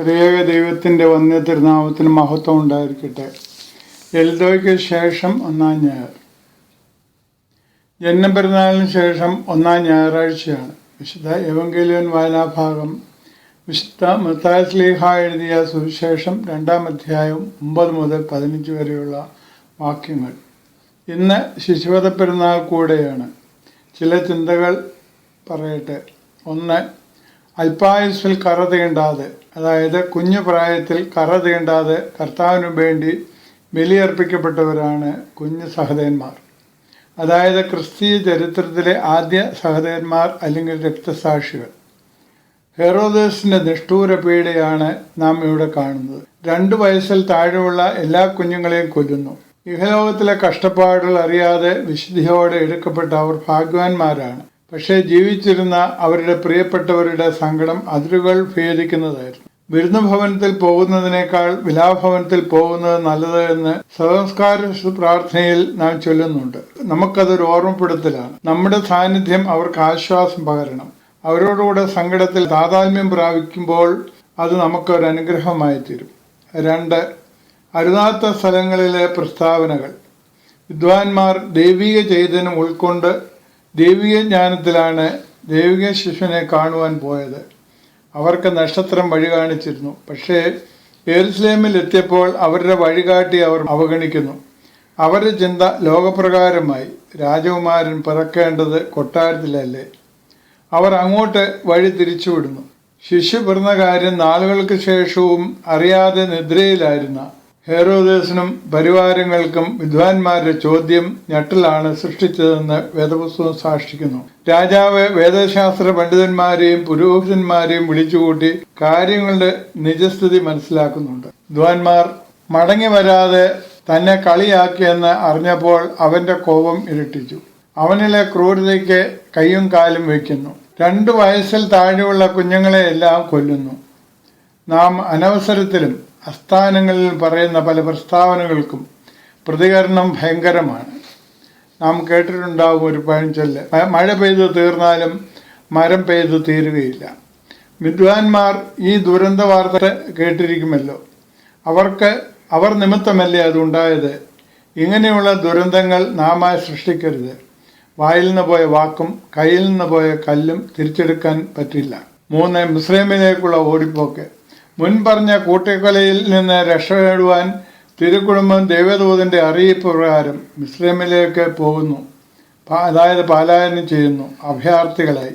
ത്രിയേക ദൈവത്തിന്റെ വന്യ തിരുനാമത്തിന് മഹത്വം ഉണ്ടായിരിക്കട്ടെ. എൽദോയ്ക്ക് ശേഷം ഒന്നാം ഞായർ. ജന്മപെരുന്നാളിന് ശേഷം ഒന്നാം ഞായറാഴ്ചയാണ്. വിശുദ്ധ എവങ്കേലിയൻ വായനാഭാഗം വിശുദ്ധ മത്താസ്ലീഹ എഴുതിയ സുവിശേഷം രണ്ടാം അധ്യായം ഒമ്പത് മുതൽ പതിനഞ്ച് വരെയുള്ള വാക്യങ്ങൾ. ഇന്ന് ശിശുവധ പെരുന്നാൾ കൂടെയാണ്. ചില ചിന്തകൾ പറയട്ടെ. ഒന്ന് അല്പായുസിൽ കറ തീണ്ടാതെ അതായത് കുഞ്ഞു പ്രായത്തിൽ കറ തീണ്ടാതെ കർത്താവിനു വേണ്ടി ബലിയർപ്പിക്കപ്പെട്ടവരാണ് കുഞ്ഞു സഹോദരന്മാർ അതായത് ക്രിസ്തീയ ചരിത്രത്തിലെ ആദ്യ സഹോദരന്മാർ അല്ലെങ്കിൽ രക്തസാക്ഷികൾ. ഹെറോദേസിന്റെ നിഷ്ഠൂര പീഡയാണ് നാം ഇവിടെ കാണുന്നത്. രണ്ടു വയസ്സിൽ താഴെയുള്ള എല്ലാ കുഞ്ഞുങ്ങളെയും കൊല്ലുന്നു. ഇഹലോകത്തിലെ കഷ്ടപ്പാടുകൾ അറിയാതെ വിശുദ്ധിയോടെ എടുക്കപ്പെട്ട അവർ ഭാഗ്യവാന്മാരാണ്. പക്ഷേ ജീവിച്ചിരുന്ന അവരുടെ പ്രിയപ്പെട്ടവരുടെ സങ്കടം അതിരുകൾ ഭേദിക്കുന്നതായിരുന്നു. വിരുന്ന് ഭവനത്തിൽ പോകുന്നതിനേക്കാൾ വിലാഭവനത്തിൽ പോകുന്നത് നല്ലത് എന്ന് സംസ്കാര പ്രാർത്ഥനയിൽ നാം ചൊല്ലുന്നുണ്ട്. നമുക്കതൊരു ഓർമ്മപ്പെടുത്തലാണ്. നമ്മുടെ സാന്നിധ്യം അവർക്ക് ആശ്വാസം പകരണം. അവരോടുകൂടെ സങ്കടത്തിൽ താതാത്മ്യം പ്രാപിക്കുമ്പോൾ അത് നമുക്കൊരു അനുഗ്രഹമായി തീരും രണ്ട് അരുതാത്ത സ്ഥലങ്ങളിലെ പ്രസ്താവനകൾ. വിദ്വാൻമാർ ദൈവിക ചൈതന്യം ഉൾക്കൊണ്ട് ദൈവിക ജ്ഞാനത്തിലാണ് ദൈവിക ശിശുവിനെ കാണുവാൻ പോയത്. അവർക്ക് നക്ഷത്രം വഴി കാണിച്ചിരുന്നു. പക്ഷേ എരുസലേമിൽ എത്തിയപ്പോൾ അവരുടെ വഴികാട്ടി അവർ അവഗണിക്കുന്നു. അവരുടെ ചിന്ത ലോകപ്രകാരമായി. രാജകുമാരൻ പിറക്കേണ്ടത് കൊട്ടാരത്തിലല്ലേ? അവർ അങ്ങോട്ട് വഴി തിരിച്ചുവിടുന്നു. ശിശു പിറന്ന കാര്യം നാളുകൾക്ക് ശേഷവും അറിയാതെ നിദ്രയിലായിരുന്ന ഹേറോദേസിനും പരിവാരങ്ങൾക്കും വിദ്വാൻമാരുടെ ചോദ്യം ഞെട്ടലാണ് സൃഷ്ടിച്ചതെന്ന് വേദപുസ്തകം സാക്ഷിക്കുന്നു. രാജാവ് വേദശാസ്ത്ര പണ്ഡിതന്മാരെയും പുരോഹിതന്മാരെയും വിളിച്ചുകൂട്ടി കാര്യങ്ങളുടെ നിജസ്ഥിതി മനസ്സിലാക്കുന്നുണ്ട്. വിദ്വാൻമാർ മടങ്ങി വരാതെ തന്നെ കളിയാക്കിയെന്ന് അറിഞ്ഞപ്പോൾ അവന്റെ കോപം ഇരട്ടിച്ചു. അവനിലെ ക്രൂരതയ്ക്ക് കൈയും കാലും വയ്ക്കുന്നു. രണ്ടു വയസ്സിൽ താഴെയുള്ള കുഞ്ഞുങ്ങളെ എല്ലാം കൊല്ലുന്നു. നാം അനവസരത്തിലും അസ്ഥാനങ്ങളിൽ പറയുന്ന പല പ്രസ്താവനകൾക്കും പ്രതികരണം ഭയങ്കരമാണ്. നാം കേട്ടിട്ടുണ്ടാവും ഒരു പഴഞ്ചൊല്ല്. മഴ പെയ്തു തീർന്നാലും മരം പെയ്തു തീരുകയില്ല. വിദ്വാൻമാർ ഈ ദുരന്ത വാർത്ത കേട്ടിരിക്കുമല്ലോ. അവർക്ക് അവർ നിമിത്തമല്ലേ അതുണ്ടായത്? ഇങ്ങനെയുള്ള ദുരന്തങ്ങൾ നാമായി സൃഷ്ടിക്കരുത്. വായിൽ നിന്ന് പോയ വാക്കും കയ്യിൽ നിന്ന് പോയ കല്ലും തിരിച്ചെടുക്കാൻ പറ്റില്ല. മൂന്ന് മുസ്ലിമിലേക്കുള്ള ഓടിപ്പോക്ക്. മുൻ പറഞ്ഞ കൂട്ടക്കൊലയിൽ നിന്ന് രക്ഷപ്പെടുവാൻ തിരുക്കുടുംബം ദൈവദൂതന്റെ അറിയിപ്പ് പ്രകാരം മുസ്ലിമിലേക്ക് പോകുന്നു. അതായത് പാലായനം ചെയ്യുന്നു. അഭയാർത്ഥികളായി.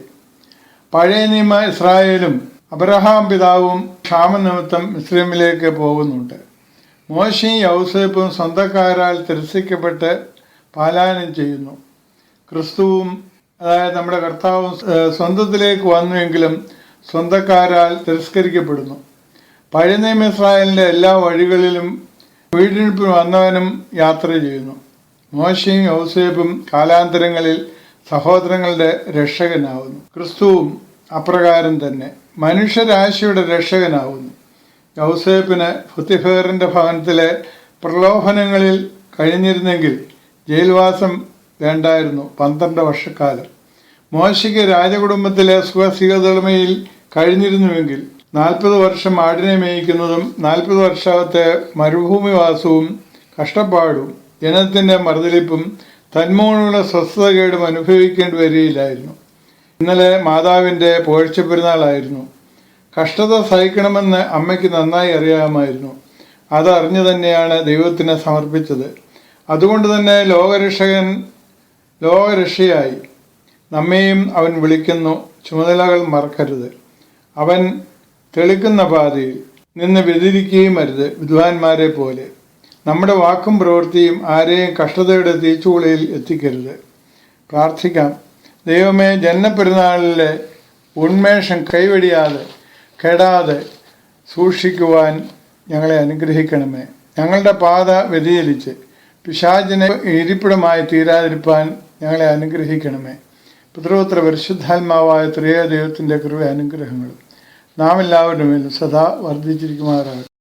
പഴയ നിയമ ഇസ്രായേലും അബ്രഹാം പിതാവും ക്ഷാമനിമിത്തം മുസ്ലിമിലേക്ക് പോകുന്നുണ്ട്. മോശയും യൗസേപ്പും സ്വന്തക്കാരാൽ തിരസിക്കപ്പെട്ട് പാലായനം ചെയ്യുന്നു. ക്രിസ്തുവും അതായത് നമ്മുടെ കർത്താവും സ്വന്തത്തിലേക്ക് വന്നുവെങ്കിലും സ്വന്തക്കാരാൽ തിരസ്കരിക്കപ്പെടുന്നു. പഴയ നിയമ ഇസ്രായേലിന്റെ എല്ലാ വഴികളിലും വീടിനിപ്പിന് വന്നവനും യാത്ര ചെയ്യുന്നു. മോശയും ഔസേപ്പും കാലാന്തരങ്ങളിൽ സഹോദരങ്ങളുടെ രക്ഷകനാവുന്നു. ക്രിസ്തുവും അപ്രകാരം തന്നെ മനുഷ്യരാശിയുടെ രക്ഷകനാവുന്നു. യൗസേപ്പിന് ഫുത്തിഫേറിന്റെ ഭവനത്തിലെ പ്രലോഭനങ്ങളിൽ കഴിഞ്ഞിരുന്നെങ്കിൽ ജയിൽവാസം വേണ്ടായിരുന്നു പന്ത്രണ്ട് വർഷക്കാലം. മോശയ്ക്ക് രാജകുടുംബത്തിലെ സുഖസികതമയിൽ കഴിഞ്ഞിരുന്നുവെങ്കിൽ നാൽപ്പത് വർഷം ആടിനെ മേയിക്കുന്നതും നാൽപ്പത് വർഷത്തെ മരുഭൂമിവാസവും കഷ്ടപ്പാടും ജനത്തിന്റെ മറുതലിപ്പും തന്മൂലമുള്ള സ്വസ്ഥതകേടും അനുഭവിക്കേണ്ടി വരികയില്ലായിരുന്നു. ഇന്നലെ മാതാവിന്റെ പുകഴ്ച പെരുന്നാളായിരുന്നു. കഷ്ടത സഹിക്കണമെന്ന് അമ്മയ്ക്ക് നന്നായി അറിയാമായിരുന്നു. അതറിഞ്ഞു തന്നെയാണ് ദൈവത്തിന് സമർപ്പിച്ചത്. അതുകൊണ്ട് തന്നെ ലോകരക്ഷകൻ ലോകരക്ഷയായി. നമ്മയും അവൻ വിളിക്കുന്നു. ചുമതലകൾ മറക്കരുത്. അവൻ തെളിക്കുന്ന പാതയിൽ നിന്ന് വ്യതിരിക്കുകയും അരുത് വിദ്വാൻമാരെ പോലെ. നമ്മുടെ വാക്കും പ്രവൃത്തിയും ആരെയും കഷ്ടതയുടെ തീച്ചുകുളയിൽ എത്തിക്കരുത്. പ്രാർത്ഥിക്കാം. ദൈവമേ ജന്മപ്പെരുന്നാളിലെ ഉന്മേഷം കൈവടിയാതെ കെടാതെ സൂക്ഷിക്കുവാൻ ഞങ്ങളെ അനുഗ്രഹിക്കണമേ. ഞങ്ങളുടെ പാത വ്യതിചലിച്ച് പിശാചിനെ ഇരിപ്പിടമായി തീരാതിരിപ്പാൻ ഞങ്ങളെ അനുഗ്രഹിക്കണമേ. പുത്രോത്ര പരിശുദ്ധാത്മാവായ ത്രിയ ദൈവത്തിന്റെ കൃപ അനുഗ്രഹങ്ങളും നാം എല്ലാവരുടെ മേലും സദാ വർദ്ധിച്ചിരിക്കുമാറാകട്ടെ.